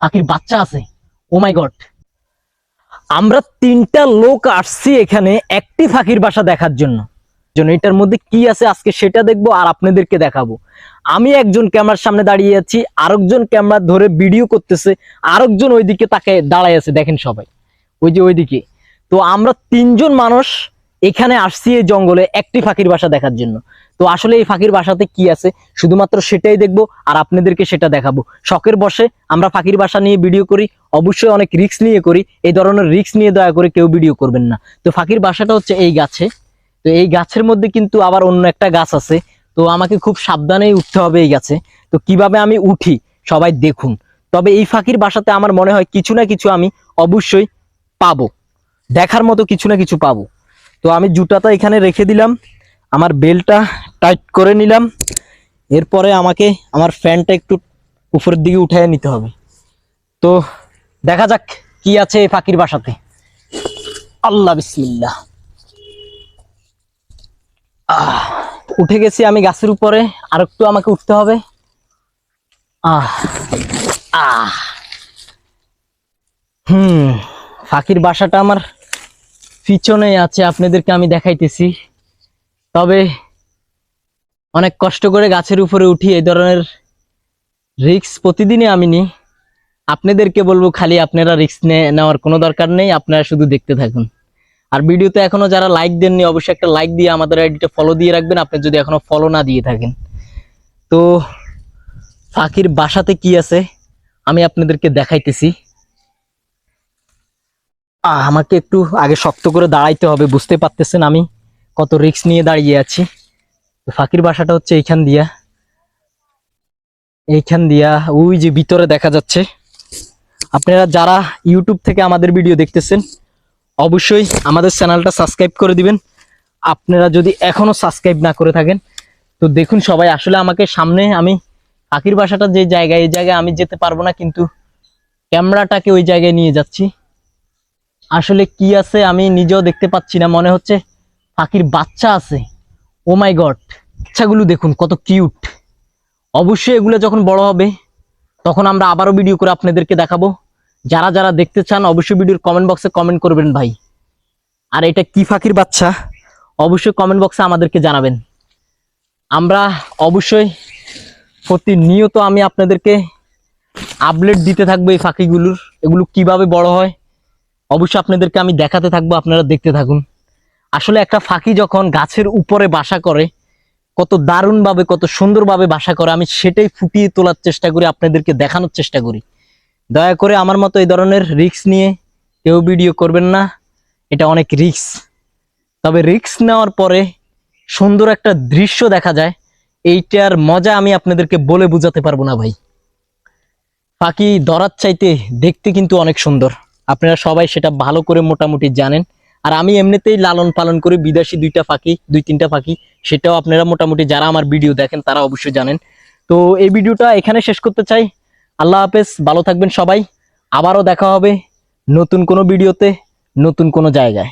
পাখির বাচ্চা আছে। ও মাই গড আমরা তিনটা লোক আসছি এখানে একটি ফাঁকির বাসা দেখার জন্য। জন্য এটার মধ্যে কি আছে আজকে সেটা দেখব আর আপনাদেরকে দেখাবো। আমি একজন ক্যামেরার সামনে দাঁড়িয়ে আছি, আরেকজন ক্যামেরা ধরে ভিডিও করতেছে, আরেকজন ওইদিকে তাকে দাঁড়ায় আছে, দেখেন সবাই। ওই যে ওইদিকে। তো আমরা তিনজন মানুষ এখানে আসছি এই জঙ্গলে একটি ফাঁকির বাসা দেখার জন্য। তো আসলে এই ফাঁকির বাসাতে কি আছে? শুধুমাত্র সেটাই দেখব আর আপনাদেরকে সেটা দেখাবো। শখের বসে আমরা ফাঁকির বাসা নিয়ে ভিডিও করি, অবশ্যই অনেক রিক্স নিয়ে করি, এই ধরনের রিক্স নিয়ে দয়া করে কেউ ভিডিও করবেন না। তো ফাঁকির বাসাটা হচ্ছে এই গাছে, তো এই গাছের মধ্যে কিন্তু আবার অন্য একটা গাছ আছে। তো আমাকে খুব সাবধানেই উঠতে হবে এই গাছে। তো কীভাবে আমি উঠি, সবাই দেখুন। তবে এই ফাঁকির বাসাতে আমার মনে হয় কিছু না কিছু আমি অবশ্যই পাবো। দেখার মতো কিছু না কিছু পাবো। তো আমি জুতাটা এখানে রেখে দিলাম। আমার বেলটা টাইট করে নিলাম। এরপরে আমাকে আমার ফ্যানটা একটু উপরের দিকে উঠে নিতে হবে। তো দেখা যাক কি আছে এই ফাঁকির বাসাতে। আল্লাহ বিসমিল্লাহ। আহ, উঠে গেছি আমি গাছের উপরে। আর একটু আমাকে উঠতে হবে। আহ আহ। হুম ফাঁকির বাসাটা আমার পিছনে আছে আপনাদেরকে আমি দেখাইতেছি। তবে অনেক কষ্ট করে গাছের উপরে উঠি, এই ধরনের রিক্স প্রতিদিনই আমি নিই। আপনাদেরকে বলব, খালি আপনারা রিস্ক নেওয়ার কোনো দরকার নেই, আপনারা শুধু দেখতে থাকুন। আর ভিডিওতে এখনও যারা লাইক দেননি, অবশ্যই একটা লাইক দিয়ে আমাদের আইডিটা ফলো দিয়ে রাখবেন, আপনি যদি এখনও ফলো না দিয়ে থাকেন। তো, ফাঁকির বাসাতে কি আছে, আমি আপনাদেরকে দেখাইতেছি। আমাকে একটু আগে শক্ত করে দাঁড়াইতে হবে, বুঝতে পারতেছেন আমি কত রিস্ক নিয়ে দাঁড়িয়ে আছি। তো ফাঁকির বাসাটা হচ্ছে এইখান দিয়া। এইখান দিয়া, ওই যে ভিতরে দেখা যাচ্ছে। আপনারা যারা ইউটিউব থেকে আমাদের ভিডিও দেখতেছেন, অবশ্যই আমাদের চ্যানেলটা সাবস্ক্রাইব করে দিবেন। আপনারা যদি এখনও সাবস্ক্রাইব না করে থাকেন, তো দেখুন সবাই, আসলে আমাকে সামনে আমি পাখির বাসাটা যে জায়গায়, এই জায়গায় আমি যেতে পারব না, কিন্তু ক্যামেরাটাকে ওই জায়গায় নিয়ে যাচ্ছি। আসলে কি আছে আমি নিজেও দেখতে পাচ্ছি না, মনে হচ্ছে পাখির বাচ্চা আছে। ও মাই গড বাচ্চাগুলো দেখুন, কত কিউট অবশ্যই এগুলো যখন বড় হবে, তখন আমরা আবারও ভিডিও করে আপনাদেরকে দেখাবো। যারা যারা দেখতে চান, অবশ্যই ভিডিওর কমেন্ট বক্সে কমেন্ট করবেন ভাই। আর এটা কি ফাঁকির বাচ্চা? অবশ্যই কমেন্ট বক্সে আমাদেরকে জানাবেন। আমরা অবশ্যই প্রতিনিয়ত আমি আপনাদেরকে আপডেট দিতে থাকব এই ফাঁকিগুলোর। এগুলো কীভাবে বড় হয়, অবশ্যই আপনাদেরকে আমি দেখাতে থাকব, আপনারা দেখতে থাকুন। আসলে একটা ফাঁকি যখন গাছের উপরে বাসা করে, কত দারুণভাবে, কত সুন্দরভাবে বাসা করে, আমি সেটাই ফুটিয়ে তোলার চেষ্টা করি, আপনাদেরকে দেখানোর চেষ্টা করি। দয়া করে আমার মতো এই ধরনের রিক্স নিয়ে কেউ ভিডিও করবেন না, এটা অনেক রিক্স তবে রিক্স নেওয়ার পরে সুন্দর একটা দৃশ্য দেখা যায়, এইটার মজা আমি আপনাদেরকে বলে বোঝাতে পারব না ভাই। পাখি ধরার চাইতে দেখতে কিন্তু অনেক সুন্দর। আপনারা সবাই সেটা ভালো করে মোটামুটি জানেন। আর আমি এমনিতেই লালন পালন করি, বিদেশি দুইটা পাখি, দুই তিনটা পাখি, সেটাও আপনারা মোটামুটি যারা আমার ভিডিও দেখেন, তারা অবশ্যই জানেন। তো এই ভিডিওটা এখানে শেষ করতে চাই। আল্লাহ হাফেজ, ভালো থাকবেন সবাই। আবারও দেখা হবে নতুন কোনো ভিডিওতে, নতুন কোনো জায়গায়।